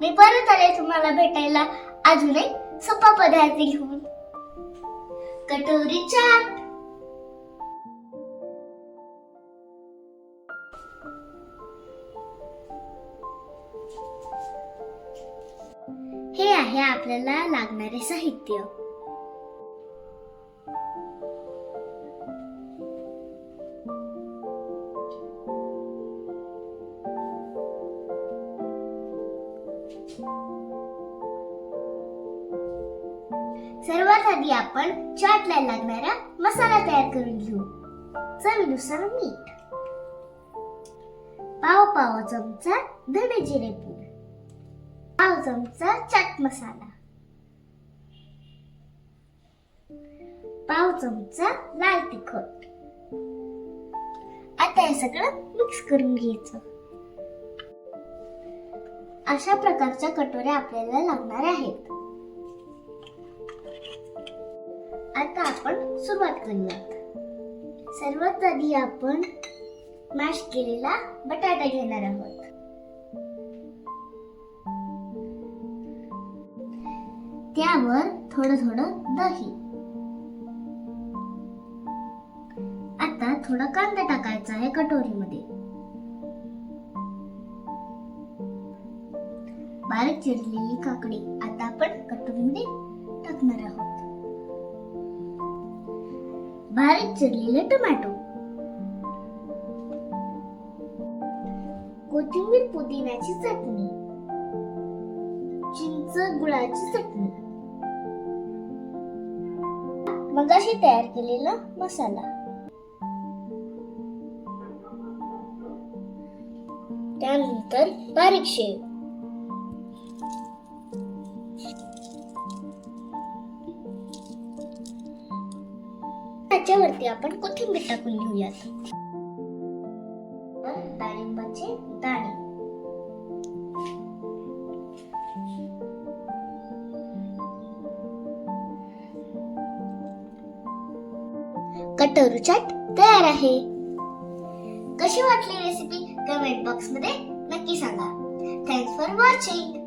मी परत आले तुम्हाला भेटायला. अजून एक सोपा पदार्थ घेऊन. कटोरी चाट. हे आहे आपल्याला लागणारे साहित्य. सर्वात आधी आपण चाटला लागणारा मसाला तयार करून घेऊ. चवीनुसार मीठ. पाव पाव चमचा धने जिरे पूड. पाव चमचा चाट मसाला. पाव चमचा लाल तिखट. आता हे सगळं मिक्स करून घ्यायचं. अशा प्रकारच्या कटोऱ्या आपल्याला लागणार आहेत. आता आपण सुरुवात करूयात. सर्वात आधी आपण मॅश केलेला बटाटा घेणार आहोत. त्यावर थोडं थोडं दही. आता थोडा कांदा टाकायचा आहे कटोरीमध्ये. बारीक चिरलेली काकडी आता आपण कटोरीमध्ये टाकणार आहोत. बारीक चिरलेले टोमॅटो. कोथिंबीर पुदिन्याची चटणी. चिंच गुळाची चटणी. मगाशी तयार केलेला मसाला. त्यानंतर बारीक शेव. त्याच्यावरती आपण कोथिंबीर टाकून घेऊयात. डाळिंबाचे दाणे. कटोरू चाट तयार आहे. कशी वाटली रेसिपी कमेंट बॉक्समध्ये नक्की सांगा. Thanks for watching